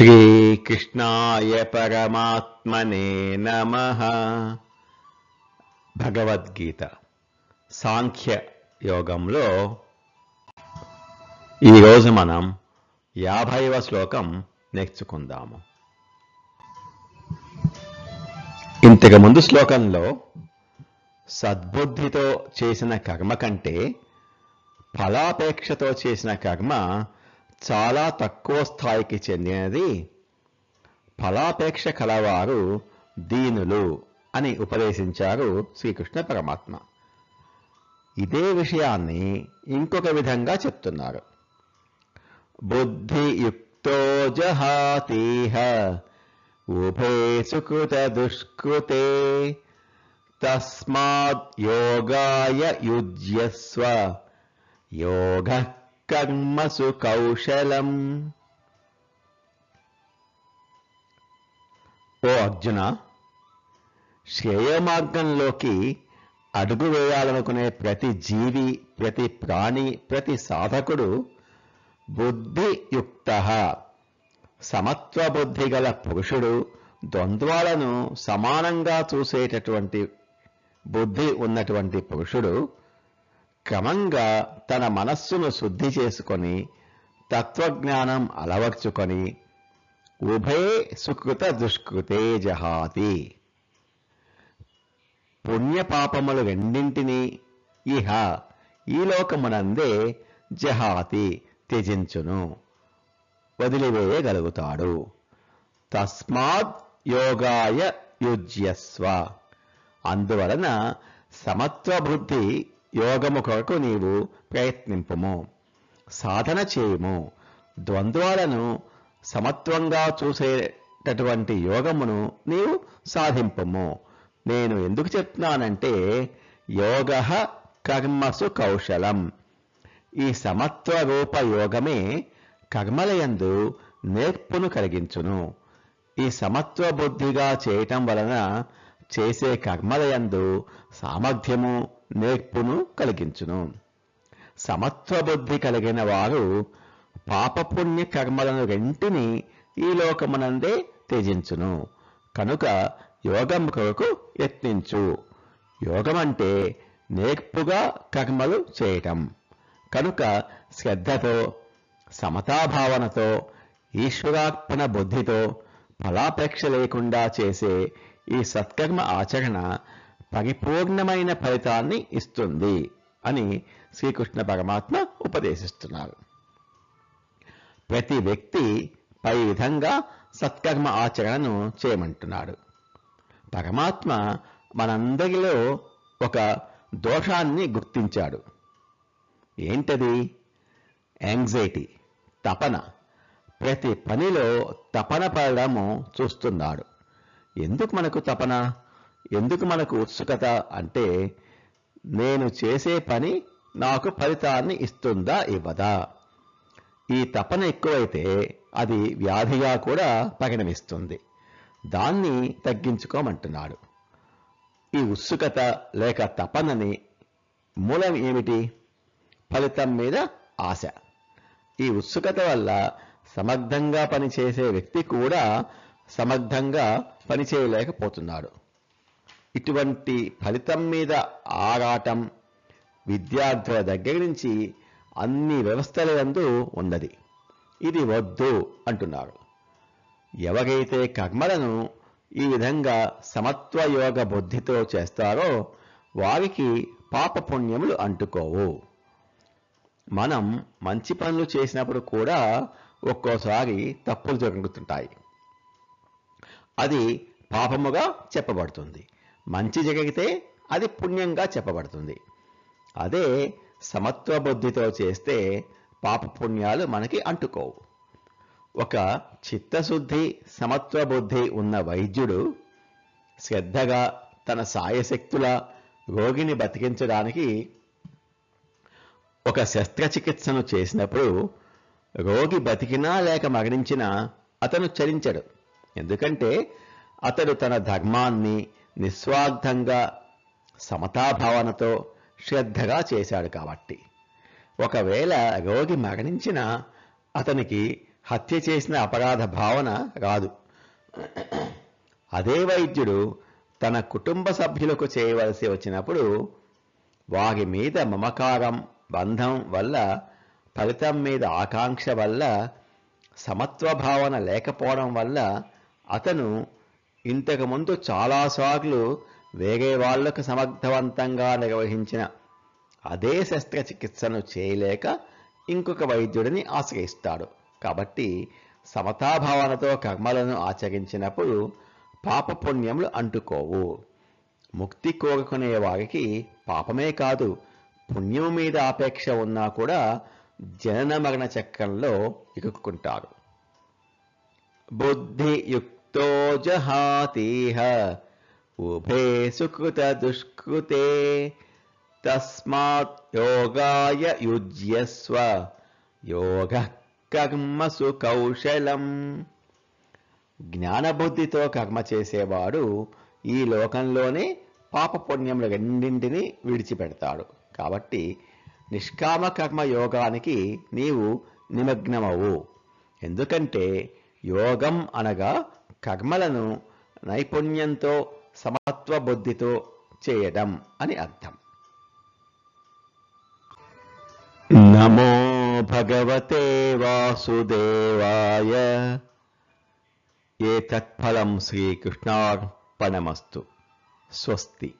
శ్రీకృష్ణాయ పరమాత్మనే నమ భగవద్గీత సాంఖ్య యోగంలో ఈరోజు మనం యాభైవ శ్లోకం నేర్చుకుందాము. ఇంతకు ముందు శ్లోకంలో సద్బుద్ధితో చేసిన కర్మ కంటే ఫలాపేక్షతో చేసిన కర్మ చాలా తక్కువ స్థాయికి చెందినది ఫలాపేక్ష కలవారు దీనులు అని ఉపదేశించారు శ్రీకృష్ణ పరమాత్మ. ఇదే విషయాన్ని ఇంకొక విధంగా చెప్తున్నారు. బుద్ధియుక్తో జహాతీహ ఉభే సుకృత దుష్కృతే తస్మాత్ యోగాయ యుజ్యస్వ. యోగ కర్మసు కౌశలం ఓ అర్జున శ్రేయమార్గంలోకి అడుగు వేయాలనుకునే ప్రతి జీవి ప్రతి ప్రాణి ప్రతి సాధకుడు బుద్ధియుక్త సమత్వ బుద్ధి గల పురుషుడు ద్వంద్వాలను సమానంగా చూసేటటువంటి బుద్ధి ఉన్నటువంటి పురుషుడు క్రమంగా తన మనస్సును శుద్ధి చేసుకొని తత్వజ్ఞానం అలవర్చుకొని ఉభయ సుకృత దుష్కృతే జహాతి. పుణ్యపాపములు రెండింటినీ ఇహ ఈ లోకమునందే జహాతి త్యజించును వదిలివేయగలుగుతాడు. తస్మాత్ యోగాయ యుజ్యస్వ. అందువలన సమత్వ బుద్ధి యోగము కొరకు నీవు ప్రయత్నింపము. సాధన చేయుము. ద్వంద్వాలను సమత్వంగా చూసేటటువంటి యోగమును నీవు సాధింపము. నేను ఎందుకు చెప్తున్నానంటే యోగ కర్మసు కౌశలం. ఈ సమత్వ రూప యోగమే కర్మలయందు నేర్పును కలిగించును. ఈ సమత్వ బుద్ధిగా చేయటం వలన చేసే కర్మలయందు సామర్థ్యము నేర్పును కలిగించును. సమత్వ బుద్ధి కలిగిన వారు పాపపుణ్య కర్మలను రెంటిని ఈ లోకమునందే త్యజించును. కనుక యోగం కొరకు యత్నించు. యోగం అంటే నేర్పుగా కర్మలు చేయటం. కనుక శ్రద్ధతో సమతాభావనతో ఈశ్వరార్పణ బుద్ధితో ఫలాపేక్ష లేకుండా చేసే ఈ సత్కర్మ ఆచరణ పరిపూర్ణమైన ఫలితాన్ని ఇస్తుంది అని శ్రీకృష్ణ పరమాత్మ ఉపదేశిస్తున్నారు. ప్రతి వ్యక్తి పై విధంగా సత్కర్మ ఆచరణను చేయమంటున్నాడు. పరమాత్మ మనందరిలో ఒక దోషాన్ని గుర్తించాడు. ఏంటది? యాంగ్జైటీ తపన. ప్రతి పనిలో తపన పడడము చూస్తున్నాడు. ఎందుకు మనకు తపన? ఎందుకు మనకు ఉత్సుకత అంటే నేను చేసే పని నాకు ఫలితాన్ని ఇస్తుందా ఇవ్వదా? ఈ తపన ఎక్కువైతే అది వ్యాధిగా కూడా పరిణమిస్తుంది. దాన్ని తగ్గించుకోమంటున్నాడు. ఈ ఉత్సుకత లేక తపనని మూలం ఏమిటి? ఫలితం మీద ఆశ. ఈ ఉత్సుకత వల్ల సమర్థంగా పనిచేసే వ్యక్తి కూడా సమర్థంగా పనిచేయలేకపోతున్నాడు. ఇటువంటి ఫలితం మీద ఆరాటం విద్యార్థుల దగ్గర నుంచి అన్ని వ్యవస్థల యందు ఉన్నది. ఇది వద్దు అంటున్నారు. ఎవరైతే కర్మలను ఈ విధంగా సమత్వయోగ బుద్ధితో చేస్తారో వారికి పాపపుణ్యములు అంటుకోవు. మనం మంచి పనులు చేసినప్పుడు కూడా ఒక్కోసారి తప్పులు జరుగుతుంటాయి. అది పాపముగా చెప్పబడుతుంది. మంచి జరిగితే అది పుణ్యంగా చెప్పబడుతుంది. అదే సమత్వ బుద్ధితో చేస్తే పాపపుణ్యాలు మనకి అంటుకోవు. ఒక చిత్తశుద్ధి సమత్వ బుద్ధి ఉన్న వైద్యుడు శ్రద్ధగా తన సాయశక్తుల రోగిని బతికించడానికి ఒక శస్త్రచికిత్సను చేసినప్పుడు రోగి బతికినా లేక మరణించినా అతను చరించడు. ఎందుకంటే అతడు తన ధర్మాన్ని నిస్వార్థంగా సమతాభావనతో శ్రద్ధగా చేశాడు కాబట్టి. ఒకవేళ రోగి మరణించినా అతనికి హత్య చేసిన అపరాధ భావన రాదు. అదే వైద్యుడు తన కుటుంబ సభ్యులకు చేయవలసి వచ్చినప్పుడు వారి మీద మమకారం బంధం వల్ల ఫలితం మీద ఆకాంక్ష వల్ల సమత్వ భావన లేకపోవడం వల్ల అతను ఇంతకుముందు చాలాసార్లు వేరే వాళ్ళకు సమర్థవంతంగా నిర్వహించిన అదే శస్త్రచికిత్సను చేయలేక ఇంకొక వైద్యుడిని ఆశ్రయిస్తాడు. కాబట్టి సమతాభావనతో కర్మలను ఆచరించినప్పుడు పాపపుణ్యములు అంటుకోవు. ముక్తి కోరుకునే వారికి పాపమే కాదు పుణ్యం మీద ఆపేక్ష ఉన్నా కూడా జనన మరణ చక్రంలో ఇరుక్కుంటారు. బుద్ధియుక్త జహాతీహ ఉభే సుకృత దుష్కృతే తస్మాత్ యోగాయ యుజ్యస్వ యోగ కర్మసు కౌశలం జ్ఞానబుద్ధితో కర్మ చేసేవాడు ఈ లోకంలోనే పాపపుణ్యములు రెండింటినీ విడిచిపెడతాడు. కాబట్టి నిష్కామ కర్మ యోగానికి నీవు నిమగ్నమవు. ఎందుకంటే యోగం అనగా కర్మలను నైపుణ్యంతో సమత్వ బుద్ధితో చేయడం అని అర్థం. నమో భగవతే వాసుదేవాయ. ఏ తత్ఫలం శ్రీకృష్ణార్పణమస్తు. స్వస్తి.